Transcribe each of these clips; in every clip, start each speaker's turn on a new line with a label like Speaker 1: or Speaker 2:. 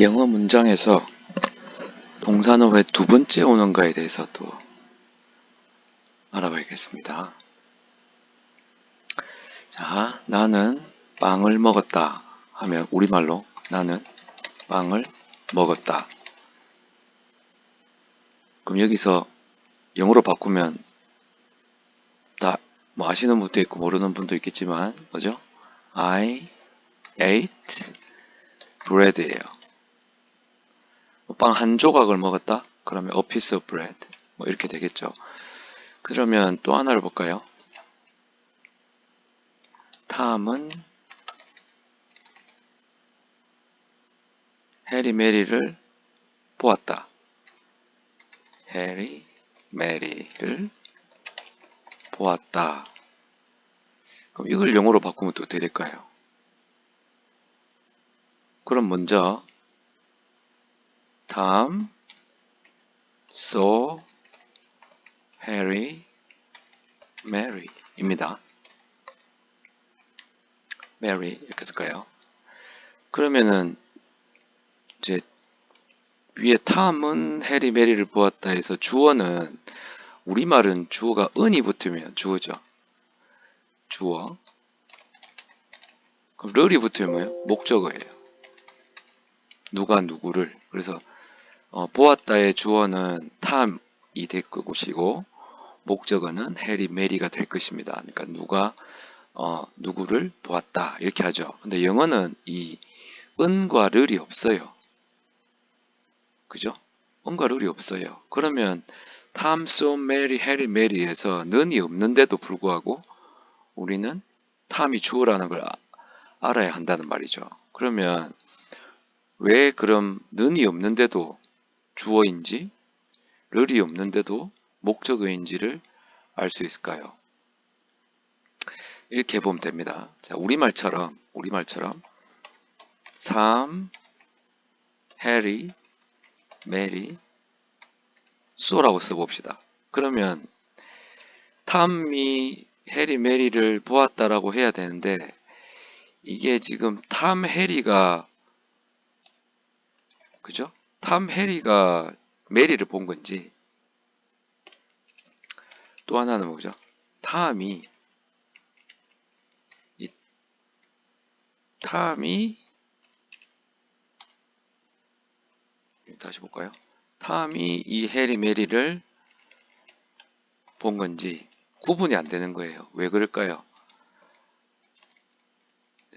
Speaker 1: 영어 문장에서 동사는 왜 두 번째 오는가에 대해서 또 알아봐야겠습니다. 자, 나는 빵을 먹었다 하면 우리말로 나는 빵을 먹었다. 그럼 여기서 영어로 바꾸면 다 뭐 아시는 분도 있고 모르는 분도 있겠지만 뭐죠? I ate bread예요. 빵 한 조각을 먹었다? 그러면 a piece of bread 뭐 이렇게 되겠죠. 그러면 또 하나를 볼까요? 탐은 해리 메리를 보았다. 해리 메리를 보았다. 그럼 이걸 영어로 바꾸면 또 어떻게 될까요? 그럼 먼저 탐 saw Harry Mary 입니다. Mary 이렇게 쓸까요? 그러면은 이제 위에 탐은 해리 메리를 보았다 해서 주어는 우리말은 주어가 은이 붙으면 주어죠. 주어. 그럼 럴이 붙으면 뭐예요? 목적어예요. 누가 누구를. 그래서 어, 보았다의 주어는 탐이 될 것이고 목적어는 해리 메리가 될 것입니다. 그러니까 누가 어, 누구를 보았다 이렇게 하죠. 근데 영어는 이 은과 를이 없어요. 그죠? 은과 를이 없어요. 그러면 탐, 소, 메리, 해리, 메리에서 는이 없는데도 불구하고 우리는 탐이 주어라는 걸 아- 알아야 한다는 말이죠. 그러면 왜 그럼 는이 없는데도 주어인지 를이 없는데도 목적어인지를 알 수 있을까요? 이렇게 보면 됩니다. 자, 우리말처럼 우리말처럼 삼, 해리, 메리, 쏘라고 써봅시다. 그러면 탐이 해리 메리를 보았다라고 해야 되는데 이게 지금 탐 해리가 그죠? 탐 해리가 메리를 본 건지 또 하나는 뭐죠? 탐이 이 탐이 다시 볼까요? 탐이 이 해리 메리를 본 건지 구분이 안 되는 거예요. 왜 그럴까요?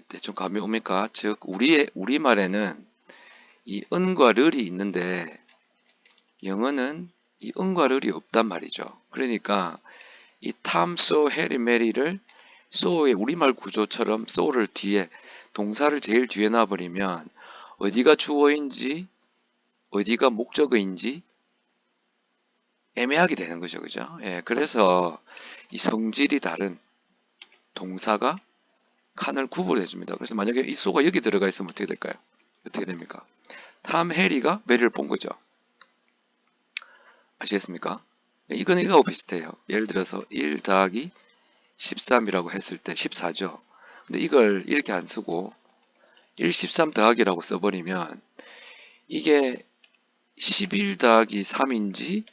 Speaker 1: 대충 감이 옵니까? 즉 우리의 우리 말에는 이 은과 를이 있는데 영어는 이 은과 를이 없단 말이죠. 그러니까 이 탐, 소, 해리, 메리를 소의 우리말 구조처럼 소를 뒤에 동사를 제일 뒤에 놔버리면 어디가 주어인지 어디가 목적어인지 애매하게 되는 거죠. 그죠? 예, 그래서 이 성질이 다른 동사가 칸을 구분해 줍니다. 그래서 만약에 이 소가 여기 들어가 있으면 어떻게 될까요? 어떻게 됩니까? 탐 해리가 메리를 본 거죠. 아시겠습니까? 이건 이거하고 비슷해요. 예를 들어서 1 더하기 13이라고 했을 때 14죠. 근데 이걸 이렇게 안 쓰고 1, 13 더하기라고 써버리면 이게 11 더하기 3인지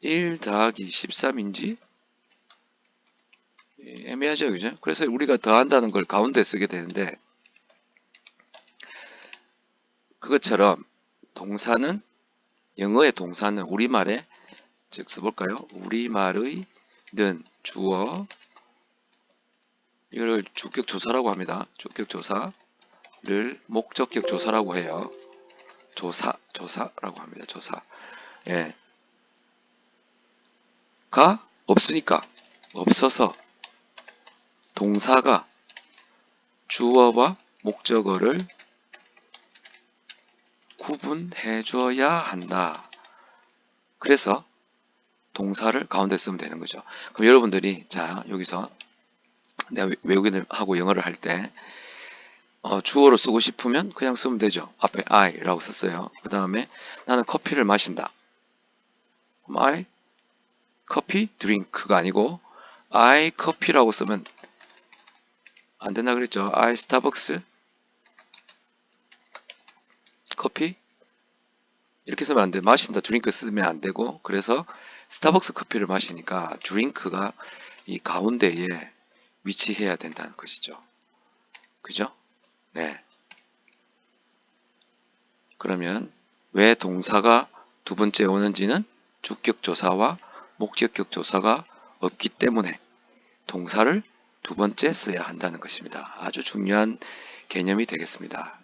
Speaker 1: 1 더하기 13인지 예, 애매하죠, 그죠? 그래서 우리가 더한다는 걸 가운데 쓰게 되는데 그것처럼 동사는 영어의 동사는 우리말에 즉 써볼까요? 우리말의 는 주어 이걸 주격 조사라고 합니다. 주격 조사를 목적격 조사라고 해요. 조사 조사라고 합니다. 조사 예. 가 없으니까 없어서 동사가 주어와 목적어를 구분해 줘야 한다. 그래서 동사를 가운데 쓰면 되는 거죠. 그럼 여러분들이 자 여기서 내가 외국인을 하고 영어를 할 때 어, 주어로 쓰고 싶으면 그냥 쓰면 되죠. 앞에 I라고 썼어요. 그 다음에 나는 커피를 마신다. I 커피 드링크가 아니고 I 커피라고 쓰면 안 된다 그랬죠. I 스타벅스 이렇게 쓰면 안 돼. 마신다, 드링크 쓰면 안 되고, 그래서 스타벅스 커피를 마시니까 드링크가 이 가운데에 위치해야 된다는 것이죠. 그죠? 네. 그러면 왜 동사가 두 번째 오는지는 주격 조사와 목적격 조사가 없기 때문에 동사를 두 번째 써야 한다는 것입니다. 아주 중요한 개념이 되겠습니다.